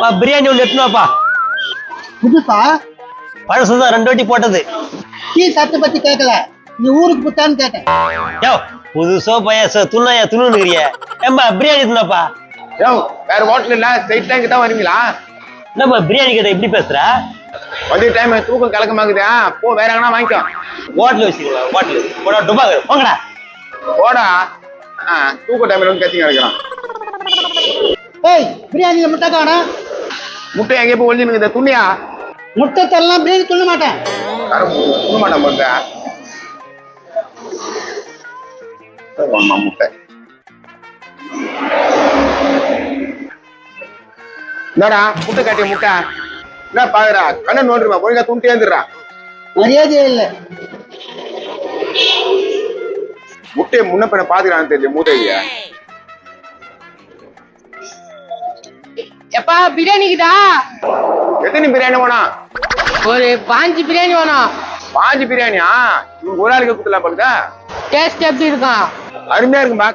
பா பிரியாணி ஒன்று எட்டுனாப்பா புதுசா? பழசு தான் ரெண்டு வாட்டி போட்டது. டீ சாப்பிட்டு பத்தி கேட்கல நீ ஊருக்கு புத்தான்னு கேட்டேன். யோ புதுசோ பயசோ துண்ணாயா துணுங்கிறிய ஏம்பா பிரியாணி துண்ணாப்பா யோ வேற ஹோட்டல் இல்ல ஸ்ட்ரைட்டா இங்க தான் வருவீங்களா? என்னப்பா பிரியாணி கேட்ட இப்படி பேசுற? வந்து டைம் தூக்கம் கலக்கமாக்குதா. போ வேற எங்கனா வாங்கிக்கோ. ஹோட்டல் வச்சுக்கோங்க ஹோட்டல் போடா டுபாங்க போங்கடா. போடா. தூக்க டைம்ல வந்து கத்திங்க இருக்கிறான் பிரியாணியில முட்டை காணும் முட்டை எங்கே போய் ஒளிஞ்சு இந்த துணியா? முட்டை தரலாம் பிரியாணி சொல்ல மாட்டேன். சொல்ல மாட்டேன் முட்டை. என்னடா முட்டை காட்டிய முட்டை. என்ன பாக்குறா கண்ணை நோண்டுருமா ஒழுங்கா துண்டு ஏந்துடுறா மரியாதையே இல்லை. முட்டையை முன்ன பின்ன பாத்துக்கிறான்னு தெரியல மூட்டையா. எப்பா பிரியாணிக்குதா எத்தனை பிரியாணி வேணும்? ஒரு பாஞ்சு பிரியாணி வேணும். பாஞ்சு பிரியாணியா? ஒரு ஆளுக்கு குத்துலாம் பாருதா டேஸ்ட் எப்படி இருக்கும்? அருமையா இருக்கும்பா.